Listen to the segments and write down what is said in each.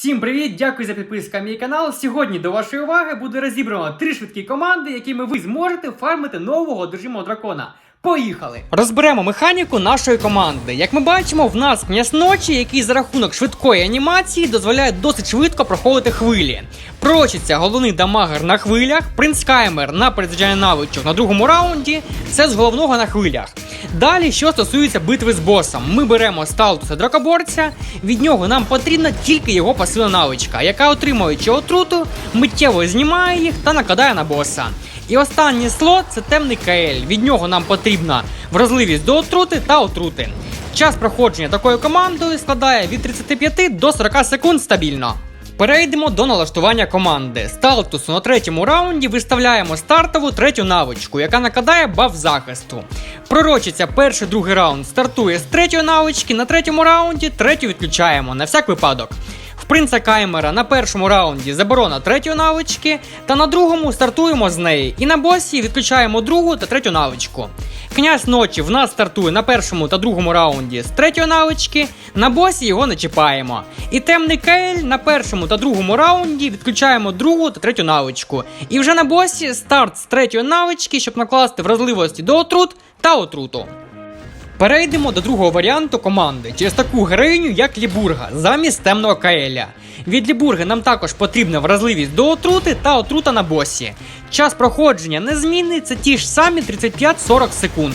Всім привіт! Дякую за підписку на мій канал. Сьогодні до вашої уваги буде розібрано три швидкі команди, якими ви зможете фармити нового одержимого дракона. Поїхали! Розберемо механіку нашої команди. Як ми бачимо, в нас князь ночі, який за рахунок швидкої анімації дозволяє досить швидко проходити хвилі. Прочиться головний дамагер на хвилях, принц Каймер на перезаряджання навичок на другому раунді. Це з головного на хвилях. Далі, що стосується битви з босом, ми беремо сталтуса дракоборця. Від нього нам потрібна тільки його пасивна навичка, яка отримуючи отруту, миттєво знімає їх та накладає на боса. І останній слот це темний КЛ. Від нього нам потрібна вразливість до отрути та отрути. Час проходження такою командою складає від 35 до 40 секунд стабільно. Перейдемо до налаштування команди. Сталтусу на третьому раунді виставляємо стартову третю навичку, яка накладає баф захисту. Пророчиться перший другий раунд стартує з третьої навички, на третьому раунді третю відключаємо на всяк випадок. Принца Каймера на першому раунді заборона третьої навички, та на другому стартуємо з неї. І на босі відключаємо другу та третю навичку. Князь ночі в нас стартує на першому та другому раунді з третьої навички, на босі його не чіпаємо. І темний Кейль на першому та другому раунді відключаємо другу та третю навичку. І вже на босі старт з третьої навички, щоб накласти вразливості до отрут та отруту. Перейдемо до другого варіанту команди через таку героїню, як Лібурга, замість темного Каеля. Від Лібурги нам також потрібна вразливість до отрути та отрута на босі. Час проходження незмінний, це ті ж самі 35-40 секунд.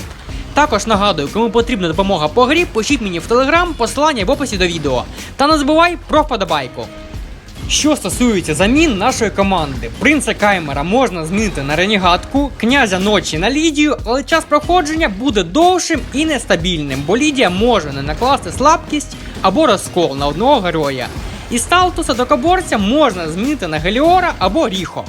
Також нагадую, кому потрібна допомога по грі, пишіть мені в телеграм, посилання в описі до відео. Та не забувай про вподобайку. Що стосується замін нашої команди, принца Каймера можна змінити на ренігатку, князя ночі на Лідію, але час проходження буде довшим і нестабільним, бо Лідія може не накласти слабкість або розкол на одного героя. І сталтуса до коборця можна змінити на Геліора або Ріхо.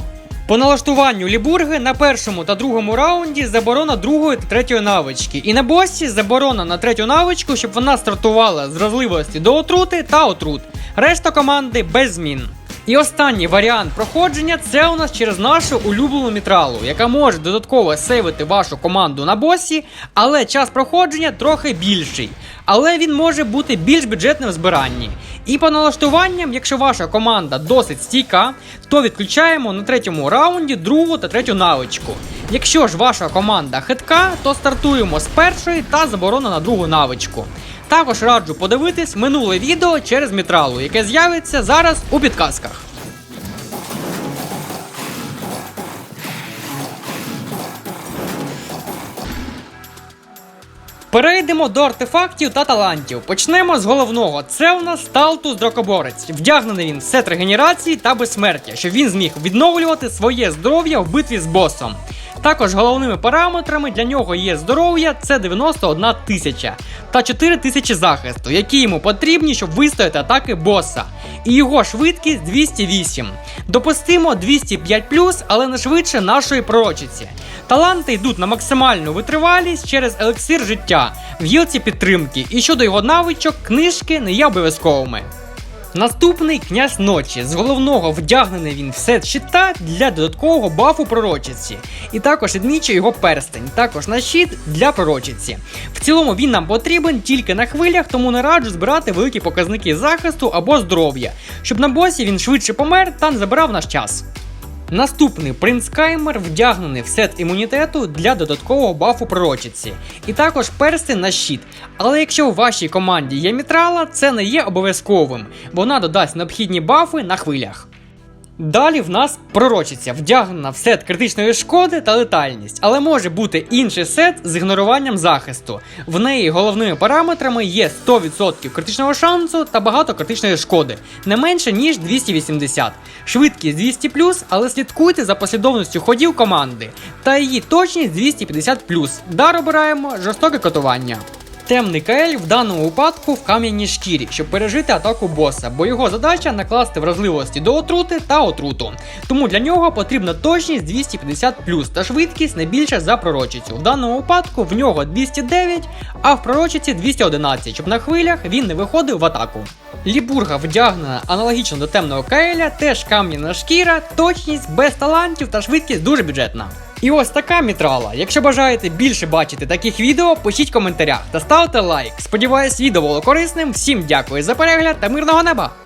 По налаштуванню Лібурги на першому та другому раунді заборона другої та третьої навички. І на босі заборона на третю навичку, щоб вона стартувала з вразливості до отрути та отрут. Решта команди без змін. І останній варіант проходження це у нас через нашу улюблену мітралу, яка може додатково сейвити вашу команду на босі, але час проходження трохи більший. Але він може бути більш бюджетним в збиранні. І по налаштуванням, якщо ваша команда досить стійка, то відключаємо на третьому раунді другу та третю навичку. Якщо ж ваша команда хитка, то стартуємо з першої та заборона на другу навичку. Також раджу подивитись минуле відео через мітралу, яке з'явиться зараз у підказках. Перейдемо до артефактів та талантів. Почнемо з головного. Це у нас Сталтус Дракоборець. Вдягнений він в сет регенерації та безсмертя, щоб він зміг відновлювати своє здоров'я в битві з босом. Також головними параметрами для нього є здоров'я це 91 тисяча та 4 тисячі захисту, які йому потрібні, щоб вистояти атаки боса. І його швидкість 208. Допустимо 205 але не швидше нашої пророчиці. Таланти йдуть на максимальну витривалість через елексир життя в гілці підтримки, і щодо його навичок, книжки не є обов'язковими. Наступний князь ночі. З головного вдягнений він в сет щита для додаткового бафу пророчиці. І також відмічує його перстень, також на щит для пророчиці. В цілому він нам потрібен тільки на хвилях, тому не раджу збирати великі показники захисту або здоров'я, щоб на босі він швидше помер та не забирав наш час. Наступний принц Каймер вдягнений в сет імунітету для додаткового бафу пророчиці, і також перстень на щит. Але якщо у вашій команді є мітрала, це не є обов'язковим, вона додасть необхідні бафи на хвилях. Далі в нас пророчиця, вдягнена в сет критичної шкоди та летальність, але може бути інший сет з ігноруванням захисту. В неї головними параметрами є 100% критичного шансу та багато критичної шкоди, не менше ніж 280. Швидкість 200 але слідкуйте за послідовністю ходів команди. Та її точність 250 Дар обираємо жорстоке катування. Темний КЛ в даному випадку в кам'яній шкірі, щоб пережити атаку боса, бо його задача накласти вразливості до отрути та отруту. Тому для нього потрібна точність 250 та швидкість не більша за пророчицю. В даному випадку в нього 209, а в пророчиці 211, щоб на хвилях він не виходив в атаку. Лібурга вдягнена аналогічно до темного Каеля, теж кам'яна шкіра, точність без талантів та швидкість дуже бюджетна. І ось така мітрала. Якщо бажаєте більше бачити таких відео, пишіть в коментарях та ставте лайк. Сподіваюсь, відео було корисним. Всім дякую за перегляд та мирного неба!